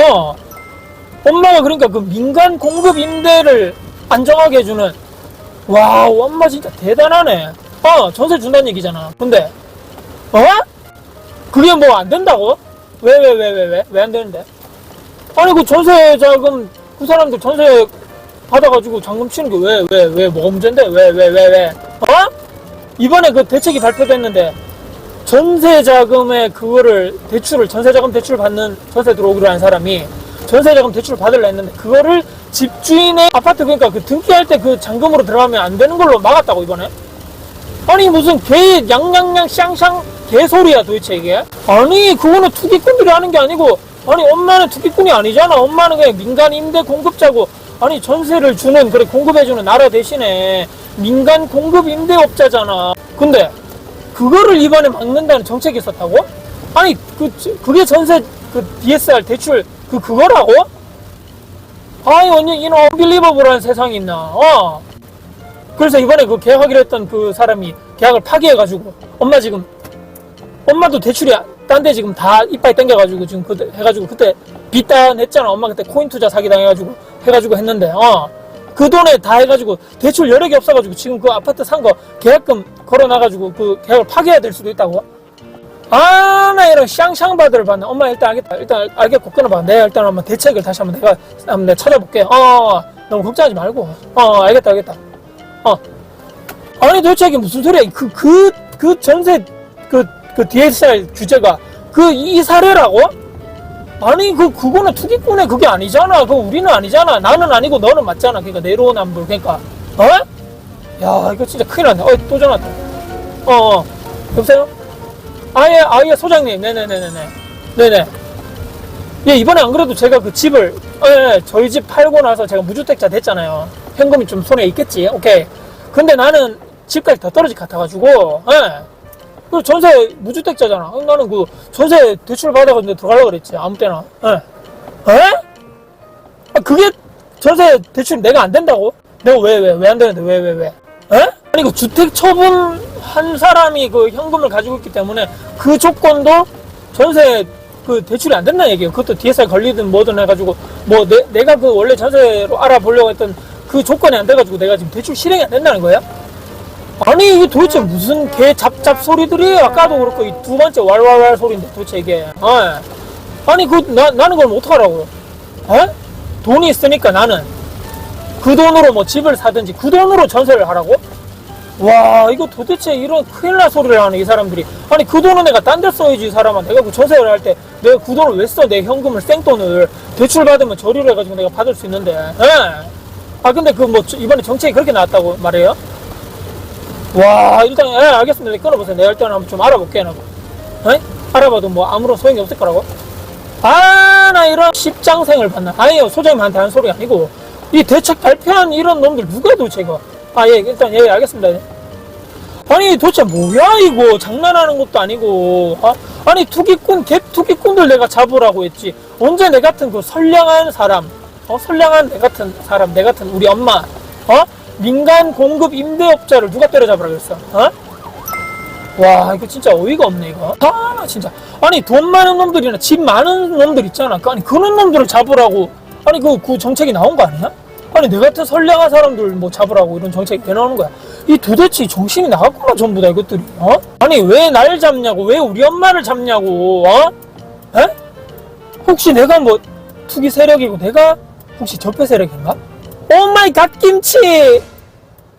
어. 엄마가 그러니까 그 민간 공급 임대를 안정하게 해주는 와 엄마 진짜 대단하네. 어 전세 준다는 얘기잖아. 근데 어? 그게 뭐 안 된다고? 왜 왜 왜 왜 왜 왜 안 되는데? 아니 그 전세 자금 그 사람들 전세 받아가지고 잔금 치는 게 왜 왜 왜 뭐가 문제인데 왜 왜 왜 왜, 어? 이번에 그 대책이 발표됐는데 전세 자금의 그거를 대출을 전세 자금 대출 받는 전세 들어오기로 한 사람이 전세 자금 대출 받으려 했는데 그거를 집주인의 아파트 그러니까 그 등기할 때 그 잔금으로 들어가면 안 되는 걸로 막았다고 이번에? 아니 무슨 개 양양양 샹샹 개소리야 도대체 이게? 아니 그거는 투기꾼들이 하는 게 아니고 아니 엄마는 투기꾼이 아니잖아. 엄마는 그냥 민간 임대 공급자고. 아니 전세를 주는 그래 공급해주는 나라 대신에 민간 공급 임대업자잖아. 근데 그거를 이번에 막는다는 정책이 있었다고? 아니 그 그게 전세 그 DSR 대출 그 그거라고? 아이 언니 이런 언빌리버블한 세상이 있나 어 그래서 이번에 그 계약하기로 했던 그 사람이 계약을 파기해가지고 엄마 지금 엄마도 대출이 딴 데 지금 다 이빨 땡겨가지고 지금 그 해가지고 그때 빚다 냈잖아 엄마 그때 코인 투자 사기 당해가지고 해가지고 했는데 어그 돈에 다 해가지고 대출 여력이 없어가지고 지금 그 아파트 산 거 계약금 걸어놔가지고 그 계약을 파기해야 될 수도 있다고? 아 나 이런 샹샹 바들 받네. 엄마 일단 알겠다. 일단 알겠고 끊어봐. 내가 일단 한번 대책을 다시 한번 내가 한번 내가 찾아볼게. 어 너무 걱정하지 말고. 어 알겠다 알겠다. 어. 아니 도대체 이게 무슨 소리야? 그 그 그 전세 그 그 DSR 주제가 그 이 사례라고? 아니 그 그거는 투기꾼의 그게 아니잖아. 그 우리는 아니잖아. 나는 아니고 너는 맞잖아. 그러니까 내로남불. 그러니까 어? 야 이거 진짜 큰일 났네. 어또 전화 왔다. 어, 어. 여보세요? 아예 아예 소장님. 네네네네네. 네네. 예 이번에 안 그래도 제가 그 집을 예, 예, 저희 집 팔고 나서 제가 무주택자 됐잖아요. 현금이 좀 손에 있겠지? 오케이. 근데 나는 집까지 더 떨어질 것 같아가지고 예. 그 전세 무주택자잖아. 나는 그 전세 대출 받아가지고 들어가려고 그랬지 아무 때나. 예. 에? 아, 그게 전세 대출 내가 안 된다고? 내가 왜 왜 왜 안 되는데? 왜 왜 왜, 에? 아니 그 주택 처분 한 사람이 그 현금을 가지고 있기 때문에 그 조건도 전세 그 대출이 안 된다는 얘기예요. 그것도 DSR 걸리든 뭐든 해가지고 뭐 내, 내가 그 원래 전세로 알아보려고 했던 그 조건이 안 돼가지고 내가 지금 대출 실행이 안 된다는 거야? 아니 이게 도대체 무슨 개 잡잡 소리들이에요? 아까도 그렇고 이 두 번째 왈왈왈 소리인데 도대체 이게 어. 아니 그 나, 나는 그럼 어떡하라고요? 어? 돈이 있으니까 나는 그 돈으로 뭐 집을 사든지 그 돈으로 전세를 하라고? 와 이거 도대체 이런 큰일 날 소리를 하는 이 사람들이. 아니 그 돈은 내가 딴 데 써야지 이 사람아. 내가 그 전세를 할 때 내가 그 돈을 왜 써? 내 현금을 생돈을. 대출 받으면 저리를 해가지고 내가 받을 수 있는데. 예. 아 근데 그 뭐 이번에 정책이 그렇게 나왔다고 말해요? 와 일단 예 알겠습니다. 네, 끊어보세요. 내가 일단 한번 좀 알아볼게 나. 예? 알아봐도 뭐 아무런 소용이 없을 거라고? 아 나 이런 십장생을 봤나? 아니요 소장님한테 하는 소리 아니고 이 대책 발표한 이런 놈들 누가 도대체 이거 아예 일단 예 알겠습니다. 예. 아니 도대체 뭐야 이거? 장난하는 것도 아니고 어? 아니 투기꾼 개 투기꾼들 내가 잡으라고 했지. 언제 내 같은 그 선량한 사람 어 선량한 내 같은 사람 내 같은 우리 엄마 어? 민간 공급 임대업자를 누가 때려잡으라 그랬어? 어? 와 이거 진짜 어이가 없네 이거. 아나 진짜. 아니 돈 많은 놈들이나 집 많은 놈들 있잖아. 아니 그런 놈들을 잡으라고 아니 그, 그 정책이 나온 거 아니야? 아니 내 같은 선량한 사람들 뭐 잡으라고 이런 정책이 왜 나오는 거야 이 도대체 정신이 나갔구나 전부 다 이것들이 어? 아니 왜 날 잡냐고 왜 우리 엄마를 잡냐고 어? 에? 혹시 내가 뭐 투기 세력이고 내가 혹시 적폐 세력인가? 오 마이 갓 김치